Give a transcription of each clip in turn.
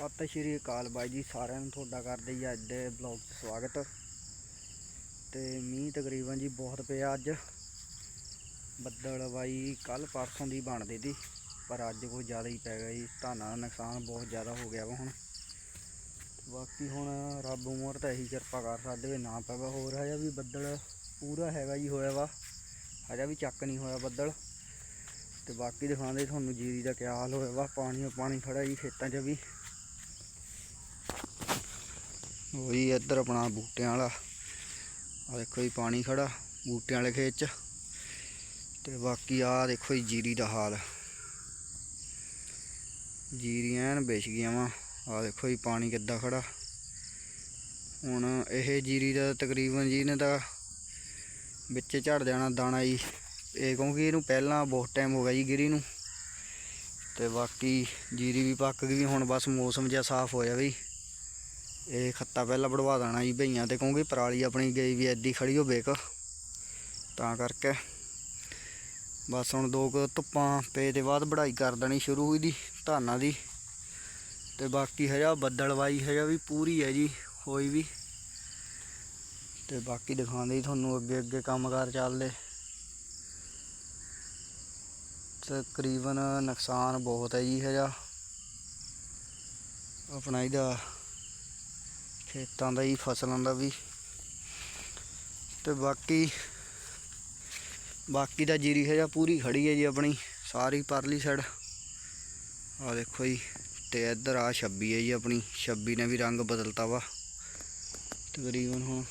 ਸਤਿ ਸ਼੍ਰੀ ਅਕਾਲ ਬਾਈ ਜੀ, ਸਾਰਿਆਂ ਨੂੰ ਤੁਹਾਡਾ ਕਰਦੇ ਜੀ ਅੱਜ ਦੇ ਬਲੌਗ 'ਚ ਸਵਾਗਤ। ਤੇ ਮੀਂਹ ਤਕਰੀਬਨ ਜੀ ਬਹੁਤ ਪਿਆ ਅੱਜ। ਬੱਦਲ ਬਾਈ ਕੱਲ ਪਰਸੋਂ ਦੀ ਬਣਦੇ ਤੀ ਪਰ ਅੱਜ ਕੁਝ ਜ਼ਿਆਦਾ ਹੀ ਪੈ ਗਿਆ ਜੀ, ਧਾਨਾਂ ਦਾ ਨੁਕਸਾਨ ਬਹੁਤ ਜ਼ਿਆਦਾ ਹੋ ਗਿਆ ਵਾ ਹੁਣ। ਬਾਕੀ ਹੁਣ ਰੱਬ ਉਮਰ ਤਾਂ ਇਹੀ ਕਿਰਪਾ ਕਰ ਸਕਦੇ ਵੀ ਨਾ ਪਵੇ ਹੋਰ ਹਜਾ ਵੀ ਬੱਦਲ ਪੂਰਾ ਹੈਗਾ ਜੀ ਹੋਇਆ ਵਾ। ਹਜਾ ਵੀ ਚੱਕ ਨਹੀਂ ਹੋਇਆ ਬੱਦਲ। ਤੇ ਬਾਕੀ ਦਿਖਾਉਂਦੇ ਤੁਹਾਨੂੰ ਜੀਰੀ ਦਾ ਕਿਆ ਹਾਲ ਹੋਇਆ ਵਾ, ਪਾਣੀ ਪਾਣੀ ਖੜਾ ਜੀ ਖੇਤਾਂ 'ਚ ਵੀ। ਉਹੀ ਇੱਧਰ ਆਪਣਾ ਬੂਟਿਆਂ ਵਾਲਾ। ਆ ਦੇਖੋ ਜੀ, ਪਾਣੀ ਖੜਾ ਬੂਟਿਆਂ ਵਾਲੇ ਖੇਤ 'ਚ। ਤੇ ਬਾਕੀ ਆ ਦੇਖੋ ਜੀ, ਜੀਰੀ ਦਾ ਹਾਲ। ਜੀਰੀਆਂ ਐਨ ਵਿਛ ਗਈਆਂ ਵਾ। ਆ ਦੇਖੋ ਜੀ, ਪਾਣੀ ਕਿੱਦਾਂ ਖੜਾ। ਹੁਣ ਇਹ ਜੀਰੀ ਦਾ ਤਕਰੀਬਨ ਜੀ ਨੇ ਤਾਂ ਵਿੱਚ ਝੜ ਜਾਣਾ ਦਾਣਾ ਜੀ। ਇਹ ਕਿਉਂਕਿ ਇਹਨੂੰ ਪਹਿਲਾਂ ਬਹੁਤ ਟਾਈਮ ਹੋ ਗਿਆ ਜੀ ਗਿਰੀ ਨੂੰ। ਤੇ ਬਾਕੀ ਜੀਰੀ ਵੀ ਪੱਕ ਗਈ, ਹੁਣ ਬਸ ਮੌਸਮ ਜਿਹਾ ਸਾਫ਼ ਹੋ ਜਾਵੇ ਜੀ ਇਹ ਖੱਤਾ ਪਹਿਲਾਂ ਵੜਵਾ ਦੇਣਾ ਜੀ ਭਈਆਂ ਤੇ, ਕਿਉਂਕਿ ਪਰਾਲੀ ਆਪਣੀ ਗਈ ਵੀ ਐਡੀ ਖੜੀ ਹੋ ਬੇਕ ਤਾਂ ਕਰਕੇ ਬਸ ਹੁਣ ਦੋ ਕੁ ਧੁੱਪਾਂ ਪਏ ਦੇ ਬਾਅਦ ਵਢਾਈ ਕਰ ਦੇਣੀ ਸ਼ੁਰੂ ਹੋਈ ਦੀ, ਧਾਨਾਂ ਦੀ। ਤੇ ਬਾਕੀ ਹਜਾ ਬੱਦਲਵਾਈ ਹਜਾ ਵੀ ਪੂਰੀ ਹੈ ਜੀ, ਹੋਈ ਵੀ। ਤੇ ਬਾਕੀ ਦਿਖਾਉਂਦੇ ਜੀ ਤੁਹਾਨੂੰ ਅੱਗੇ ਅੱਗੇ ਕੰਮਕਾਰ ਚੱਲਦੇ। ਤਕਰੀਬਨ ਨੁਕਸਾਨ ਬਹੁਤ ਹੈ ਜੀ ਹਜਾ। ਆਪਣਾ ਇਹਦਾ ਖੇਤਾਂ ਦਾ ਹੀ, ਫਸਲਾਂ ਦਾ ਵੀ। ਤੇ ਬਾਕੀ ਬਾਕੀ ਦਾ ਜੀਰੀ ਹੈ ਜਾਂ ਪੂਰੀ ਖੜੀ ਹੈ ਜੀ ਆਪਣੀ, ਸਾਰੀ ਪਰਲੀ ਸਾਈਡ ਆ ਦੇਖੋ ਜੀ, ਤੇ ਇੱਧਰ ਆ 26 ਹੈ ਜੀ ਆਪਣੀ 26 ਨੇ ਵੀ ਰੰਗ ਬਦਲਤਾ ਵਾ। ਤਕਰੀਬਨ ਹੁਣ,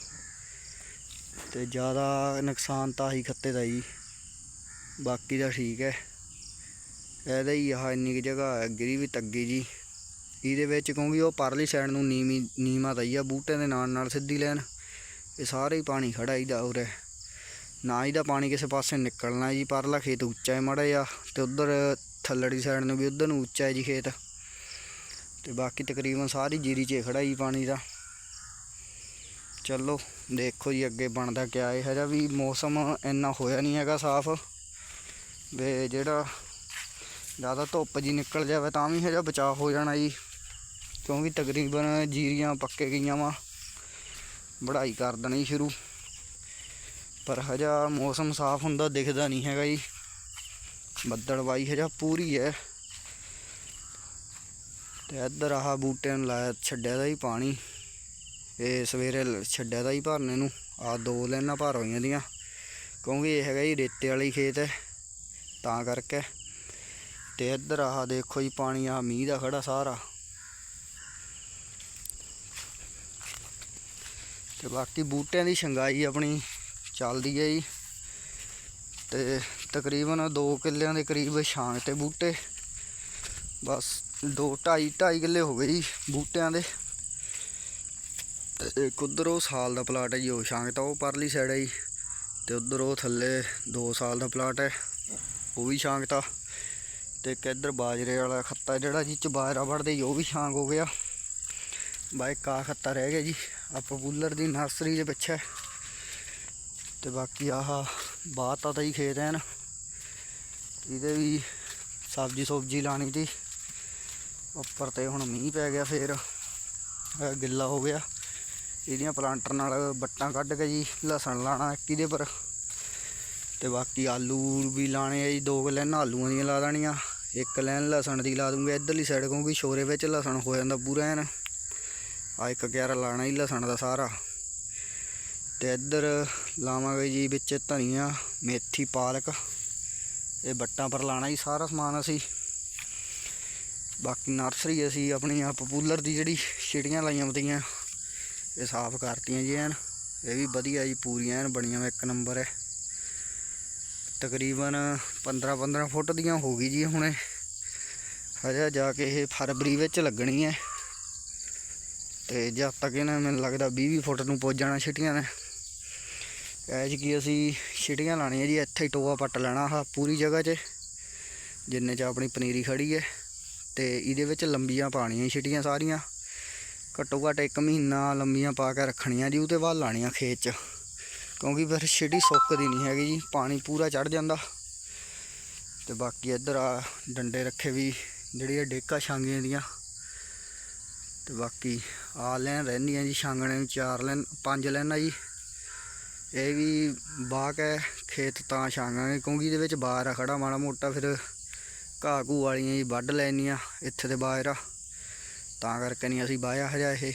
ਤੇ ਜ਼ਿਆਦਾ ਨੁਕਸਾਨ ਤਾਂ ਹੀ ਖੱਤੇ ਦਾ ਜੀ। ਬਾਕੀ ਦਾ ਠੀਕ ਹੈ। ਇਹਦਾ ਹੀ ਆਹ ਇੰਨੀ ਕੁ ਜਗ੍ਹਾ ਗਿਰੀ ਵੀ ਤੱਗੀ ਜੀ। ਇਹਦੇ ਵਿੱਚ ਕਿਉਂਕਿ ਉਹ ਪਰਲੀ ਸਾਈਡ ਨੂੰ ਨੀਵੀਂ, ਨੀਵਾਂ ਤਾਂ ਹੀ ਆ, ਬੂਟਿਆਂ ਦੇ ਨਾਲ ਨਾਲ ਸਿੱਧੀ ਲੈਣ ਇਹ ਸਾਰੇ ਹੀ ਪਾਣੀ ਖੜਾ ਇਹਦਾ ਉਰੇ। ਨਾ ਇਹਦਾ ਪਾਣੀ ਕਿਸੇ ਪਾਸੇ ਨਿਕਲਣਾ ਜੀ, ਪਰਲਾ ਖੇਤ ਉੱਚਾ ਹੈ ਮਾੜਾ ਜਿਹਾ, ਤੇ ਉਧਰ ਥੱਲੜੀ ਸਾਈਡ ਨੂੰ ਵੀ ਉਧਰ ਨੂੰ ਉੱਚਾ ਹੈ ਜੀ ਖੇਤ। ਤੇ ਬਾਕੀ ਤਕਰੀਬਨ ਸਾਰੀ ਜੀਰੀ 'ਚ ਹੀ ਖੜਾ ਜੀ ਪਾਣੀ ਦਾ। ਚਲੋ, ਦੇਖੋ ਜੀ ਅੱਗੇ ਬਣਦਾ ਕਿਆ ਹੈ ਹਜਾ ਵੀ ਮੌਸਮ ਇੰਨਾ ਹੋਇਆ ਨਹੀਂ ਹੈਗਾ ਸਾਫ਼। ਵੇ ਜਿਹੜਾ ਜ਼ਿਆਦਾ ਧੁੱਪ ਜੀ ਨਿਕਲ ਜਾਵੇ ਤਾਂ ਵੀ ਹਜਾ ਬਚਾਅ ਹੋ ਜਾਣਾ ਜੀ। ਕਿਉਂਕਿ ਤਕਰੀਬਨ ਜੀਰੀਆਂ ਪੱਕੇ ਗਈਆਂ ਵਾ। ਵਢਾਈ ਕਰ ਦੇਣੀ ਸ਼ੁਰੂ। ਪਰ ਹਜਾ ਮੌਸਮ ਸਾਫ਼ ਹੁੰਦਾ ਦਿਖਦਾ ਨਹੀਂ ਹੈਗਾ ਜੀ। ਬੱਦਲਵਾਈ ਹਜਾ ਪੂਰੀ ਹੈ ਤੇ ਇੱਧਰ ਆਹ ਬੂਟਿਆਂ ਨੂੰ ਲਾਇਆ ਛੱਡਿਆ ਦਾ ਹੀ ਪਾਣੀ। ਇਹ ਸਵੇਰੇ ਛੱਡਿਆ ਦਾ ਹੀ ਭਰਨੇ ਨੂੰ। ਆ ਦੋ ਲੈਣਾ ਭਰ ਹੋਈਆਂ ਦੀਆਂ। ਕਿਉਂਕਿ ਇਹ ਹੈਗਾ ਜੀ ਰੇਤੇ ਵਾਲੀ ਖੇਤ ਹੈ ਤਾਂ ਕਰਕੇ। ਤੇ ਇੱਧਰ ਆਹ ਦੇਖੋ ਜੀ ਪਾਣੀ ਆ ਮੀਂਹ ਦਾ ਖੜਾ ਸਾਰਾ। ਤੇ ਬਾਕੀ ਬੂਟਿਆਂ ਦੀ ਛੰਗਾਈ ਆਪਣੀ ਚੱਲਦੀ ਹੈ ਜੀ। ਤੇ ਤਕਰੀਬਨ 2 ਕਿੱਲਿਆਂ ਦੇ ਕਰੀਬ ਛਾਂ ਤੇ ਬੂਟੇ। ਬਸ 2 2.5 2.5 ਕਿੱਲੇ ਹੋ ਗਏ ਜੀ ਬੂਟਿਆਂ ਦੇ। ਤੇ ਇੱਕ ਉੱਧਰ ਉਹ ਸਾਲ ਦਾ ਪਲਾਟ ਹੈ ਜੀ, ਉਹ ਛਾਂ ਤਾਂ ਉਹ ਪਰਲੀ ਸਾਈਡ ਹੈ ਜੀ। ਤੇ ਉੱਧਰ ਉਹ ਥੱਲੇ 2 ਸਾਲ ਦਾ ਪਲਾਟ ਹੈ, ਉਹ ਵੀ ਛਾਂ ਤਾਂ। ਤੇ ਇੱਕ ਇੱਧਰ ਬਾਜਰੇ ਵਾਲਾ ਖੱਤਾ ਜਿਹੜਾ ਜੀ, ਚ ਬਾਜਰਾ ਵੜਦੇ ਜੀ, ਉਹ ਵੀ ਛਾਂਗ ਹੋ ਗਿਆ। ਬਾਈ ਕਾ ਖੱਤਾ ਰਹਿ ਗਿਆ ਜੀ। ਆ ਪਪੂਲਰ ਦੀ ਨਰਸਰੀ ਦੇ ਪਿੱਛੇ। ਤੇ ਬਾਕੀ ਆਹ ਬਾਤਾ ਤਾਂ ਹੀ ਖੇਤ ਐਨ। ਇਹਦੇ ਵੀ ਸਬਜ਼ੀ ਸਬਜ਼ੀ ਲਾਣੀ ਤੀ ਉੱਪਰ ਤੇ ਹੁਣ ਮੀਂਹ ਪੈ ਗਿਆ ਫੇਰ। ਗਿੱਲਾ ਹੋ ਗਿਆ। ਇਹਦੀਆਂ ਪਲਾਂਟਰ ਨਾਲ ਬੱਟਾਂ ਕੱਢ ਕੇ ਜੀ ਲਸਣ ਲਾਣਾ ਇੱਕ ਇਹਦੇ ਪਰ। ਤੇ ਬਾਕੀ ਆਲੂ ਵੀ ਲਾਣੇ ਆ ਜੀ, ਦੋ ਕੁ ਲੈਣ ਆਲੂਆਂ ਦੀਆਂ ਲਾ ਦੇਣੀਆਂ। ਇੱਕ ਲੈਣ ਲਸਣ ਦੀ ਲਾ ਦੂੰਗਾ ਇੱਧਰਲੀ ਸਾਈਡ ਕਿਉਂਕਿ ਸ਼ੋਰੇ ਵਿੱਚ ਲਸਣ ਹੋ ਜਾਂਦਾ ਪੂਰਾ ਐਨ। ਆ ਇੱਕ ਕਿਆਰਾ ਲਾਣਾ ਹੀ ਲਸਣ ਦਾ ਸਾਰਾ। ਤੇ ਇੱਧਰ ਲਾਵਾਂਗੇ ਜੀ ਵਿੱਚ ਧਨੀਆ, ਮੇਥੀ, ਪਾਲਕ। ਇਹ ਬੱਟਾਂ ਪਰ ਲਾਣਾ ਹੀ ਸਾਰਾ ਸਮਾਨ ਅਸੀਂ। ਬਾਕੀ ਨਰਸਰੀ ਅਸੀਂ ਆਪਣੀ ਆ ਪਪੂਲਰ ਦੀ ਜਿਹੜੀ ਛਿੜੀਆਂ ਲਾਈਆਂ ਹੁੰਦੀਆਂ, ਇਹ ਸਾਫ਼ ਕਰਤੀਆਂ ਜੀ ਐਨ। ਇਹ ਵੀ ਵਧੀਆ ਜੀ ਪੂਰੀਆਂ ਐਨ, ਬਣੀਆਂ ਇੱਕ ਨੰਬਰ ਹੈ ਤਕਰੀਬਨ 15 15 ਫੁੱਟ ਦੀਆਂ ਹੋ ਗਈ ਜੀ ਹੁਣੇ। ਹਜੇ ਜਾ ਕੇ ਇਹ ਫਰਵਰੀ ਵਿੱਚ ਲੱਗਣੀ ਹੈ ਤੇ ਜਦ ਤੱਕ ਇਹਨਾਂ ਮੈਨੂੰ ਲੱਗਦਾ 20 20 ਫੁੱਟ ਨੂੰ ਪੁੱਜ ਜਾਣਾ ਛਿਟੀਆਂ ਨੇ। ਐਜ ਕੀ ਅਸੀਂ ਛਿਟੀਆਂ ਲਾਣੀਆਂ ਜੀ, ਇੱਥੇ ਹੀ ਟੋਆ ਪੱਟ ਲੈਣਾ ਆਹ ਪੂਰੀ ਜਗ੍ਹਾ 'ਚ, ਜਿੰਨੇ 'ਚ ਆਪਣੀ ਪਨੀਰੀ ਖੜੀ ਹੈ ਤੇ ਇਹਦੇ ਵਿੱਚ ਲੰਬੀਆਂ ਪਾਣੀਆਂ ਛਿਟੀਆਂ ਸਾਰੀਆਂ। ਘੱਟੋ ਘੱਟ ਇੱਕ ਮਹੀਨਾ ਲੰਬੀਆਂ ਪਾ ਕੇ ਰੱਖਣੀਆਂ ਜੀ ਉਹਦੇ ਬਾਅਦ ਲਾਣੀਆਂ ਖੇਤ 'ਚ। ਕਿਉਂਕਿ ਫਿਰ ਛਿਟੀ ਸੁੱਕਦੀ ਨਹੀਂ ਹੈਗੀ ਜੀ, ਪਾਣੀ ਪੂਰਾ ਚੜ ਜਾਂਦਾ। ਤੇ ਬਾਕੀ ਇੱਧਰ ਆ ਡੰਡੇ ਰੱਖੇ ਵੀ ਜਿਹੜੀ ਇਹ ਡੇਕਾ ਛਾਂਗੀਆਂ ਦੀਆਂ। ਤੇ ਬਾਕੀ ਆ ਲੈਣ ਰਹਿੰਦੀਆਂ ਜੀ, ਛਾਂਗਣੇ ਨੂੰ ਚਾਰ ਲੈਣ, ਪੰਜ ਲੈਣਾ ਜੀ। ਇਹ ਵੀ ਬਾਗ ਹੈ, ਖੇਤ ਤਾਂ ਛਾਂਗਾਂਗੇ, ਕਿਉਂਕਿ ਇਹਦੇ ਵਿੱਚ ਬਾਹਰ ਆ ਖੜਾ ਮਾੜਾ ਮੋਟਾ, ਫਿਰ ਘਾਹ ਘੂ ਵਾਲੀਆਂ ਜੀ ਵੱਢ ਲੈਣੀਆਂ ਇੱਥੇ ਤੇ ਬਾਹਰ ਆ। ਤਾਂ ਕਰਕੇ ਨਹੀਂ ਅਸੀਂ ਵਾਹਿਆ ਹਜਾ ਇਹ,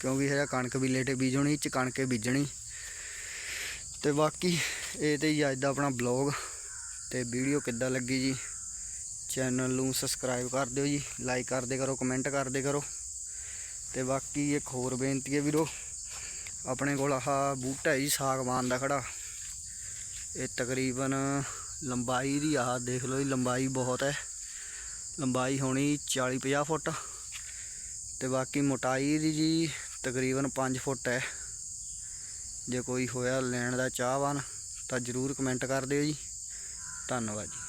ਕਿਉਂਕਿ ਹਜਾ ਕਣਕ ਵੀ ਲੇਟੇ ਬੀਜਣੀ, ਚ ਕਣਕੇ ਬੀਜਣੀ। ਤੇ ਬਾਕੀ ਇਹ ਤੇ ਹੀ ਅੱਜ ਦਾ ਆਪਣਾ ਬਲੌਗ ਤੇ ਵੀਡੀਓ ਕਿੱਦਾਂ ਲੱਗੀ ਜੀ? ਚੈਨਲ ਨੂੰ ਸਬਸਕ੍ਰਾਈਬ ਕਰ ਦਿਓ ਜੀ ਲਾਈਕ ਕਰਦੇ ਕਰੋ ਕਮੈਂਟ ਕਰਦੇ ਕਰੋ। ਤੇ ਬਾਕੀ ਇੱਕ ਹੋਰ ਬੇਨਤੀ ਹੈ ਵੀਰੋ, ਆਪਣੇ ਕੋਲ ਆਹ ਬੂਟਾ ਹੈ ਜੀ, ਸਾਗਵਾਨ ਦਾ ਖੜਾ। ਇਹ ਤਕਰੀਬਨ ਲੰਬਾਈ ਦੀ ਆਹ ਦੇਖ ਲਓ ਜੀ, ਲੰਬਾਈ ਬਹੁਤ ਹੈ। ਲੰਬਾਈ ਹੋਣੀ 40 50 ਫੁੱਟ ਤੇ ਬਾਕੀ ਮੋਟਾਈ ਦੀ ਜੀ ਤਕਰੀਬਨ 5 ਫੁੱਟ ਹੈ। ਜੇ ਕੋਈ ਹੋਇਆ ਲੈਣ ਦਾ ਚਾਹਵਾਨ ਤਾਂ ਜਰੂਰ ਕਮੈਂਟ ਕਰ ਦਿਓ ਜੀ। ਧੰਨਵਾਦ ਜੀ।